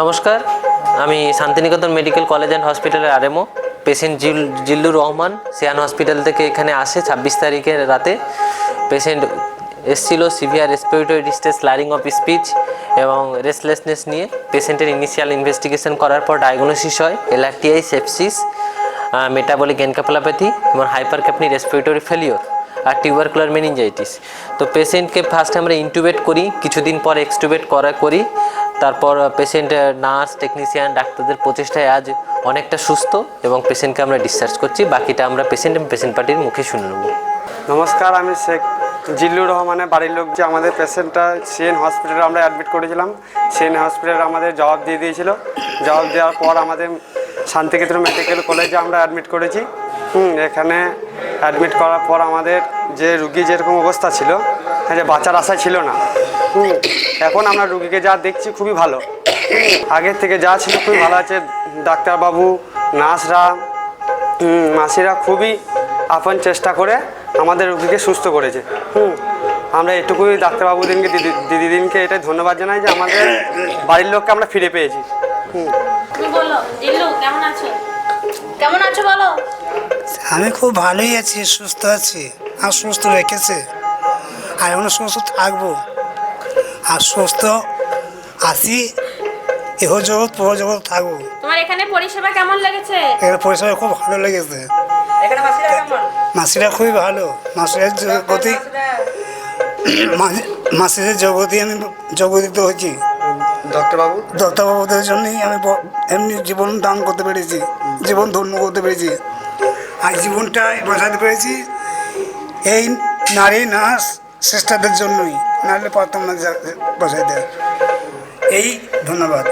নমস্কার, আমি Santiniketan medical college and হসপিটালের আরএমও, পেশেন্ট জিল, জিল্লুর রহমান, সিয়ান হসপিটাল থেকে এখানে আসে ছাব্বিশ তারিখের রাতে। পেশেন্ট এসছিল severe respiratory distress slurring of speech এবং রেসলেসনেস নিয়ে। পেশেন্টের ইনিশিয়াল ইনভেস্টিগেশন করার পর ডায়াগনোসিস হয় এলআরটিআই সেপসিস মেটাবলিক এনকাপোলাপ্যাথি এবং হাইপার ক্যাপনি রেসপিরেটরি ফেলিওর আর টিউবার টিউবারকুলার মেনিনজাইটিস তো পেশেন্টকে ফার্স্ট আমরা ইনটুবেট করি, কিছুদিন পর এক্সটুবেট করা করি তারপর পেশেন্ট নার্স টেকনিশিয়ান ডাক্তারদের প্রচেষ্টায় আজ অনেকটা সুস্থ এবং পেশেন্টকে আমরা ডিসচার্জ করছি। বাকিটা আমরা পেশেন্ট এবং পেশেন্ট পার্টির মুখে শুনে নেব। নমস্কার, আমি শেখ জিল্লুর রহমানের বাড়ির লোক যে আমাদের পেশেন্টটা সিএন হসপিটালে আমরা অ্যাডমিট করেছিলাম। সিএন হসপিটালে আমাদের জবাব দিয়ে দিয়েছিল। জবাব দেওয়ার পর আমাদের শান্তিকেতন মেডিকেল কলেজে আমরা অ্যাডমিট করেছি। হুম, এখানে অ্যাডমিট করার পর আমাদের যে রুগী যেরকম অবস্থা ছিল হ্যাঁ যে বাঁচার আশা ছিল না এখন আমরা রুগীকে যা দেখছি খুবই ভালো। আগের থেকে যা ছিল খুবই ভালো আছে ডাক্তারবাবু নার্সরা মাসিরা খুবই আপন চেষ্টা করে আমাদের রুগীকে সুস্থ করেছে। হুম আমরা এটুকুই ডাক্তারবাবুদিনকে দিদি দিদিদিনকে এটাই ধন্যবাদ জানাই যে আমাদের বাড়ির লোককে আমরা ফিরে পেয়েছি। হুম। বলো কেমন আছো? কেমন আছো বলো? আমি খুব ভালোই আছি সুস্থ আছি আর সুস্থ রেখেছে। আর এখন সুস্থ থাকব। আর সুস্থ আছি। এহ জগৎ পর জগৎ থাকব তোমার এখানে পরিষেবা কেমন লেগেছে? এখানে পরিষেবা খুব ভালো লেগেছে। মাসিরা খুবই ভালো। মাসিরের জগতি মাসিদের জগতি আমি জগতিত হয়েছি। ডাক্তারবাবু দত্তবাবুদের জন্যই আমি এমনি জীবন দান করতে পেরেছি। জীবন ধন্য করতে পেরেছি। আর জীবনটা বাঁচাতে পেরেছি। এই নারী নার্স সিস্টারদের জন্যই নাহলে পারতাম না দেয়। এই ধন্যবাদ।